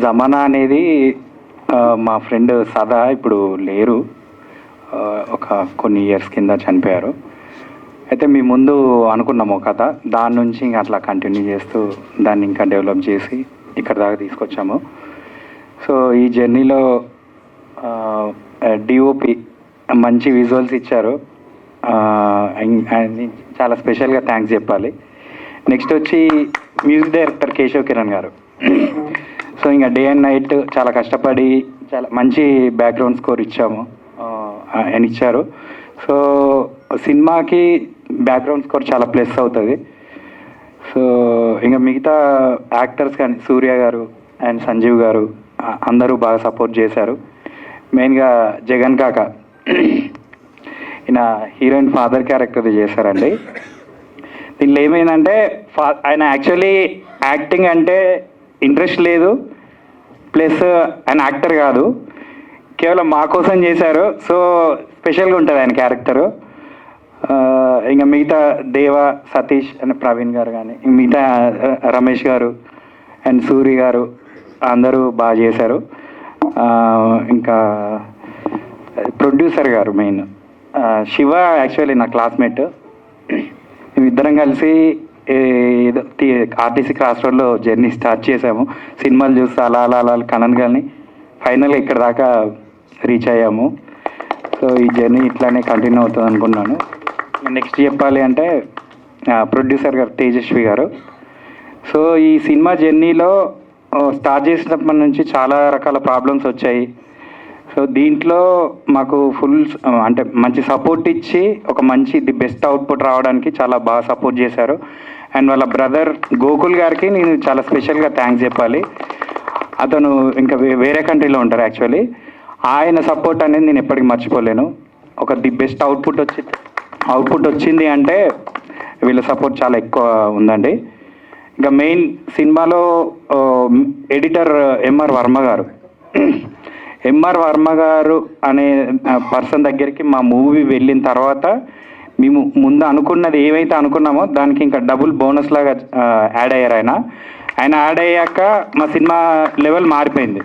జమానా అనేది మా ఫ్రెండ్ సదా ఇప్పుడు లేరు. ఒక కొన్ని ఇయర్స్ కింద చనిపోయారు. అయితే మీ ముందు అనుకున్నాము కథ. దాని నుంచి ఇంకా అట్లా కంటిన్యూ చేస్తూ దాన్ని ఇంకా డెవలప్ చేసి ఇక్కడ దాకా తీసుకొచ్చాము. సో ఈ జర్నీలో డిఓపి మంచి విజువల్స్ ఇచ్చారు. చాలా స్పెషల్గా థ్యాంక్స్ చెప్పాలి. నెక్స్ట్ వచ్చి మ్యూజిక్ డైరెక్టర్ కేశవ్ కిరణ్ గారు. సో ఇంకా డే అండ్ నైట్ చాలా కష్టపడి చాలా మంచి బ్యాక్గ్రౌండ్ స్కోర్ ఇచ్చాము. అని ఆయన ఇచ్చారు. సో సినిమాకి బ్యాక్గ్రౌండ్ స్కోర్ చాలా ప్లస్ అవుతుంది. సో ఇంకా మిగతా యాక్టర్స్ కానీ సూర్య గారు అండ్ సంజీవ్ గారు అందరూ బాగా సపోర్ట్ చేశారు. మెయిన్గా జగన్ కాక ఈయన హీరోయిన్ ఫాదర్ క్యారెక్టర్ చేశారండి. దీనిలో ఏమైందంటే ఫా ఆయన యాక్చువల్లీ యాక్టింగ్ అంటే ఇంట్రెస్ట్ లేదు. ప్లస్ ఆయన యాక్టర్ కాదు. కేవలం మా కోసం చేశారు. సో స్పెషల్గా ఉంటుంది ఆయన క్యారెక్టరు. ఇంకా మిగతా దేవ సతీష్ అండ్ ప్రవీణ్ గారు కానీ మిగతా రమేష్ గారు అండ్ సూరి గారు అందరూ బాగా చేశారు. ఇంకా ప్రొడ్యూసర్ గారు మెయిన్. శివ యాక్చువల్లీ నా క్లాస్మేట్. మేమిద్దరం కలిసి ఆర్టీసీ క్రాస్ రోడ్లో జర్నీ స్టార్ట్ చేసాము సినిమాలు చూస్తూ అలా అలా అలా కనన్ కానీ ఫైనల్గా ఇక్కడ దాకా రీచ్ అయ్యాము. సో ఈ జర్నీ ఇట్లానే కంటిన్యూ అవుతుంది అనుకున్నాను. నెక్స్ట్ చెప్పాలి అంటే ప్రొడ్యూసర్ గారు తేజస్వి గారు. సో ఈ సినిమా జర్నీలో స్టార్ట్ చేసినప్పటి నుంచి చాలా రకాల ప్రాబ్లమ్స్ వచ్చాయి. సో దీంట్లో మాకు ఫుల్ అంటే మంచి సపోర్ట్ ఇచ్చి ఒక మంచి ది బెస్ట్ అవుట్పుట్ రావడానికి చాలా బాగా సపోర్ట్ చేశారు. అండ్ వాళ్ళ బ్రదర్ గోకుల్ గారికి నేను చాలా స్పెషల్గా థ్యాంక్స్ చెప్పాలి. అతను ఇంకా వేరే కంట్రీలో ఉంటారు యాక్చువల్లీ. ఆయన సపోర్ట్ అనేది నేను ఎప్పటికీ మర్చిపోలేను. ఒక ది బెస్ట్ అవుట్పుట్ వచ్చి అవుట్పుట్ వచ్చింది అంటే వీళ్ళ సపోర్ట్ చాలా ఎక్కువ ఉందండి. ఇంకా మెయిన్ సినిమాలో ఎడిటర్ ఎంఆర్ వర్మ గారు. ఎంఆర్ వర్మ గారు అనే పర్సన్ దగ్గరికి మా మూవీ వెళ్ళిన తర్వాత మేము ముందు అనుకున్నది ఏమైతే అనుకున్నామో దానికి ఇంకా డబుల్ బోనస్ లాగా యాడ్ అయ్యారు ఆయన. ఆయన యాడ్ అయ్యాక మా సినిమా లెవెల్ మారిపోయింది.